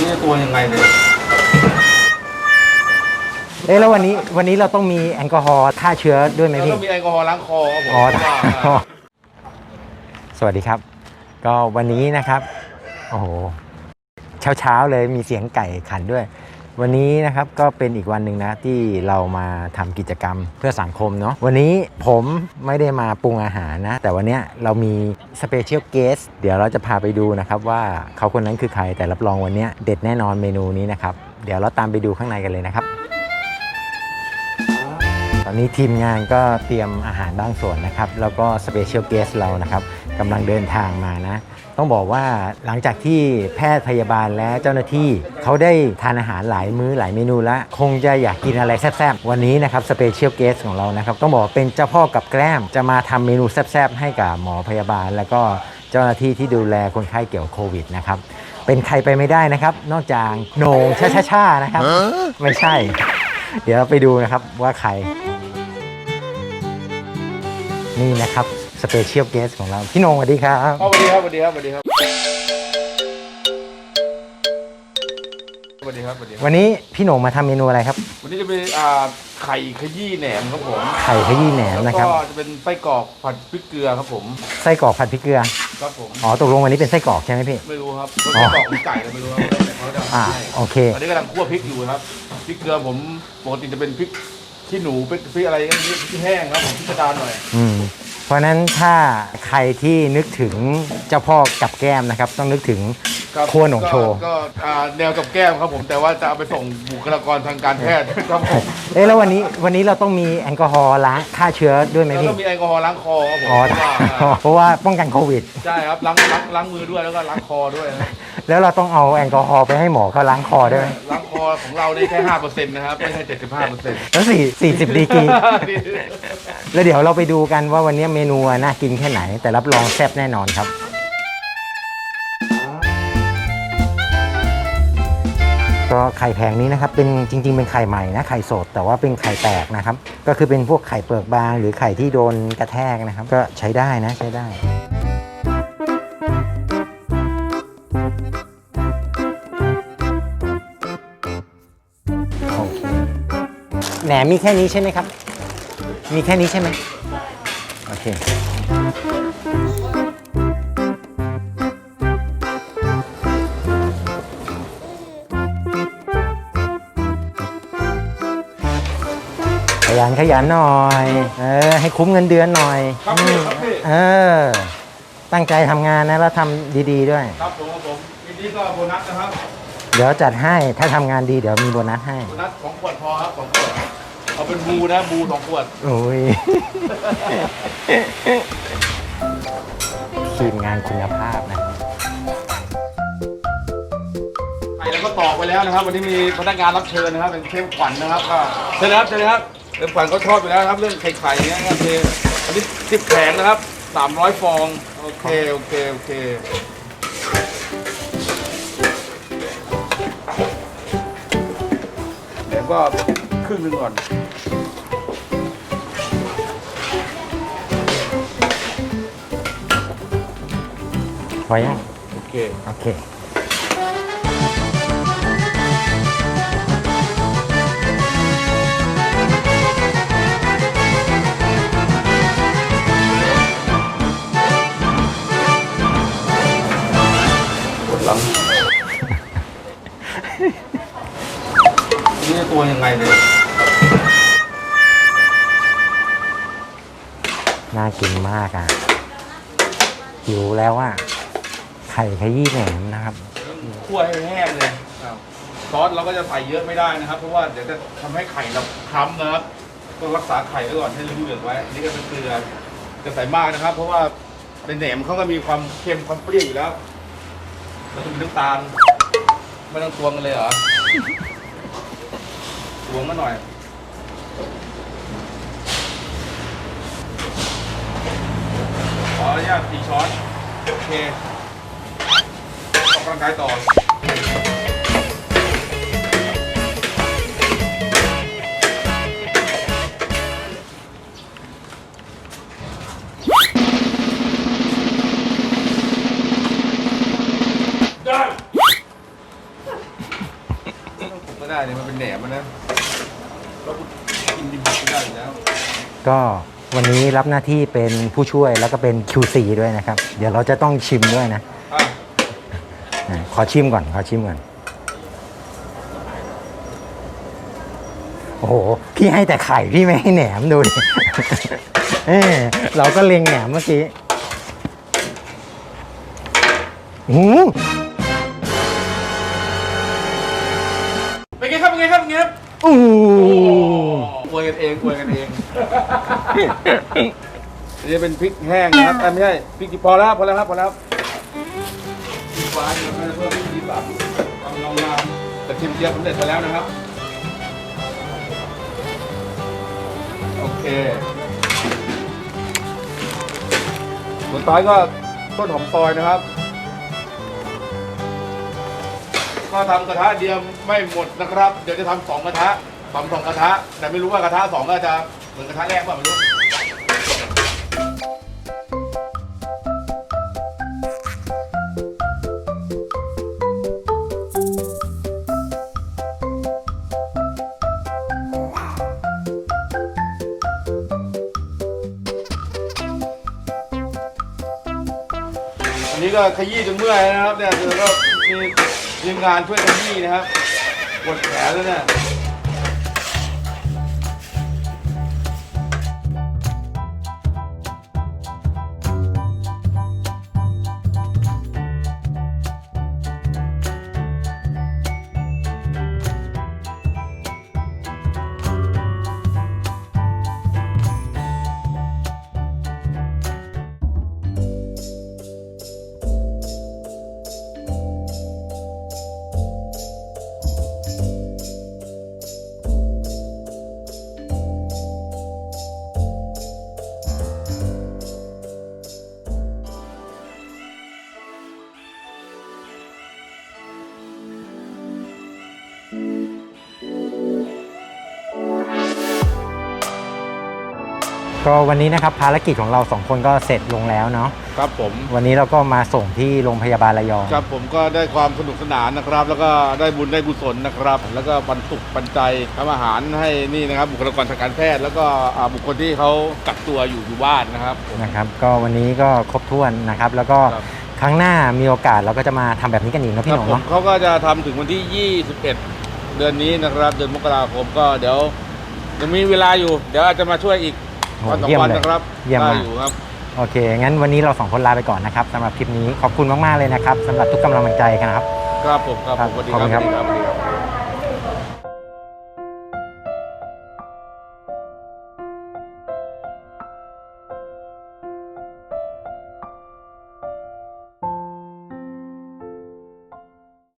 นี่ตัวยังไงเนี่ยเอ๊ะแล้ววันนี้วันนี้เราต้องมีแอลกอฮอล์ฆ่าเชื้อด้วยไหมแล้วพี่ ก็มีแอลกอฮอล์ล้างคอครับผมอ๋อว่า สวัสดีครับ ก็วันนี้นะครับ โอ้โห เช้าเช้าๆเลยมีเสียงไก่ขันด้วย วันนี้นะครับก็เป็นอีกวันหนึ่งนะที่เรามาทำกิจกรรมเพื่อสังคมเนาะวันนี้ผมไม่ได้มาปรุงอาหารนะ แต่วันเนี้ยเรามีสเปเชียลเกสเดี๋ยวเราจะพาไปดูนะครับว่าเขาคนนั้นคือใครแต่รับรองวันเนี้ยเด็ดแน่นอนเมนูนี้นะครับ เดี๋ยวเราตามไปดูข้างในกันเลยนะครับ ตอนนี้ทีมงานก็เตรียมอาหารบางส่วนนะครับ แล้วก็สเปเชียลเกสเรานะครับ กำลังเดินทางมานะ ต้องบอกว่าหลังจากที่แพทย์พยาบาลและเจ้าหน้าที่เขาได้ทานอาหารหลายมื้อหลายเมนูแล้ว คงจะอยากกินอะไรแซ่บๆ วันนี้นะครับสเปเชียลเกสของเรานะครับ ต้องบอกว่าเป็นเจ้าพ่อกับแกล้ม จะมาทำเมนูแซ่บๆ ให้กับหมอพยาบาล แล้วก็เจ้าหน้าที่ที่ดูแลคนไข้เกี่ยวกับโควิดนะครับเป็นใครไปไม่ได้นะครับ นอกจากโหน่งช่าๆๆนะครับ ไม่ใช่ เดี๋ยวเราไปดูนะครับว่าใคร นี่นะครับ สเปเชียลเกสของเรา พี่โหนงสวัสดีครับอ๋อสวัสดีครับสวัสดีครับสวัสดีครับสวัสดีครับสวัสดีครับวันนี้พี่โหนงมาทำเมนูอะไรครับ วันนี้จะเป็นอ่าไข่ขยี้แหนมครับผมไข่ขยี้แหนมแล้วนะครับ ก็จะเป็นไส้กรอกผัดพริกเกลือครับผมไส้กรอกผัดพริกเกลือ ครับผมอ๋อ ตกลงวันนี้เป็นไส้กรอกใช่ไหมพี่ ไม่รู้ครับอ๋อไส้กรอกหรือไก่ก็ไม่รู้ครับแต่เขาจะอ่า ให้โอเค ตอนนี้กำลังคั่วพริกอยู่ครับพริกเกลือผมปกติจะเป็นพริกขี้หนูเป็นพริกอะไรอย่างเงี้ยพริกแห้งครับผมพริกกระดานหน่อยอืม เพราะฉะนั้นถ้าใครที่นึกถึงเจ้าพ่อกับแก้มนะครับ ต้องนึกถึงครับครัวหนองโชว์ ก็ก็อ่าแนวกับแก้มครับผมแต่ว่าจะเอาไปส่งบุคลากรทางการแพทย์ครับผมเอ๊ะแล้ววันนี้วันนี้เราต้องมีแอลกอฮอล์ล้างฆ่าเชื้อด้วยไหมแล้วพี่ก็มีแอลกอฮอล์ล้างคอครับผมอ๋อเพราะว่าเพราะว่าป้องกันโควิด ใช่ครับล้างล้างล้างมือด้วยแล้วก็ล้างคอด้วยนะ แล้วเราต้องเอาแอลกอฮอล์ไปให้หมอเขาล้างคอด้วยไหมล้างคอของเราได้แค่ห้าเปอร์เซ็นต์นะครับ ไม่ใช่เจ็ดสิบห้าเปอร์เซ็นต์แล้วสี่สี่สิบดีกรีแล้วเดี๋ยวเราไปดูกันว่าวันนี้เมนูน่ากินแค่ไหน แต่รับรองแซ่บแน่นอนครับก็ไข่แผงนี้นะครับเป็นจริง ๆ เป็นไข่ใหม่นะไข่สดแต่ว่าเป็นไข่แตกนะครับ ก็คือเป็นพวกไข่เปลือกบาง หรือไข่ที่โดนกระแทกนะครับ ก็ใช้ได้นะใช้ได้ แหนมมีแค่นี้ใช่ไหมครับ มีแค่นี้ใช่ไหมโอเค ขยันขยันหน่อย เออ ให้คุ้มเงินเดือนหน่อยครับพี่ครับพี่ เออ ตั้งใจทำงานนะ แล้วทำดีๆด้วย ครับผมครับผมทีนี้ก็โบนัสนะครับ เดี๋ยวจัดให้ ถ้าทำงานดีเดี๋ยวมีโบนัสให้ โบนัสของขวดพอครับของขวด เอาเป็นบูนะบูสองขวดโอ้ย ทีมงานคุณภาพนะไข่แล้วก็ตอกไปแล้วนะครับ วันนี้มีพนักงานรับเชิญนะครับ เป็นเชฟขวัญนะครับก็เชิญนะครับเชิญนะครับเชฟขวัญก็ชอบอยู่แล้วนะครับ เรื่องไข่ไข่เนี้ยครับคืออันนี้สิบแผงนะครับสามร้อยฟองโอเคโอเคโอเคเดี๋ยวก็ครึ่งหนึงก่อน พอยังโอเค โอเคกดหลัง นี่ตัวยังไงเนี่ยน่ากินมากอะหิวแล้วอะไข่ขยี้แหนมนะครับคั่วให้แห้งเลยซอสเราก็จะใส่เยอะไม่ได้นะครับ เพราะว่าเดี๋ยวจะทำให้ไข่เราคล้ำนะครับต้องรักษาไข่ไว้ก่อนให้เหลืองๆไว้อันนี่ก็เป็นเกลือจะใส่มากนะครับ เพราะว่าในแหนมเขาก็มีความเค็มความเปรี้ยวอยู่แล้วแล้วก็มีน้ำตาลไม่ต้องตวงกันเลยเหรอตวงมาหน่อยขออนุญาตสี่ช้อนโอเค กกำลังกายต่อได้ผมก็ได้เนี่ยมันเป็นแหนมมันนะเรากินดิบๆไม่ได้อยู่แล้วก็วันนี้รับหน้าที่เป็นผู้ช่วยแล้วก็เป็น QC ด้วยนะครับ เดี๋ยวเราจะต้องชิมด้วยนะ ขอชิมก่อน ขอชิมก่อน โอ้โห พี่ให้แต่ไข่พี่ไม่ให้แหนมดูดิเออเราก็เล็งแหนมเมื่อกี้หูเป็นไงครับเป็นไงครับเป็นไงครับอู้อวยกันเองอวยกันเองอันนี้เป็นพริกแห้งนะครับอะไม่ใช่พริกที่พอแล้วพอแล้วครับพอแล้วพริกห วานเดี๋ยเราจะเพิ่มพริกดีสับกำลังงามแต่ชิมเจียวสำเร็จไปแล้วนะครับ โอเคส่วนท้ายก็ต้นหอมซอยนะครับ ก็ทำกระทะเดียวไม่หมดนะครับ เดี๋ยวจะทำสองกระทะทำสองกระทะ แต่ไม่รู้ว่ากระทะสองก็จะเหมือนกระทะแรกป่ะไม่รู้ นี้ก็ขยี้จนเมื่อยนะครับเนี่ยคือก็มีทีมงานช่วยขยี้นะครับปวดแขนแล้วเนี่ย ก็วันนี้นะครับภารกิจของเราสองคนก็เสร็จลงแล้วเนาะครับผม วันนี้เราก็มาส่งที่โรงพยาบาลระยอง ครับผมก็ได้ความสนุกสนานนะครับ แล้วก็ได้บุญได้กุศลนะครับ แล้วก็บรรสุขปันใจทำอาหารให้นี่นะครับ บุคลากรทางการแพทย์ แล้วก็อ่าบุคคลที่เขากักตัวอยู่อยู่บ้านนะครับผม นะครับก็วันนี้ก็ครบถ้วนนะครับ แล้วก็ครับ ครั้งหน้ามีโอกาสเราก็จะมาทำแบบนี้กันอีกนะคพี่รัหบนุ่มผมเนาะเขาก็จะทำถึงวันที่ 21 เดือนนี้นะครับ เดือนมกราคมก็เดี๋ยวยังมีเวลาอยู่ เดี๋ยวอาจจะมาช่วยอีก โอ้วันสองเยี่ยมวันเลยนะครับเยี่ยมได้มาก อยู่ครับ โอเค งั้นวันนี้เราสองคนลาไปก่อนนะครับสำหรับคลิปนี้ขอบคุณมากๆเลยนะครับสำหรับทุกกำลังใจกันนะครับ ครับผมครับผมสวัสดีขอบคุณคครัรับบสวัสดีครับสวัสดีครับ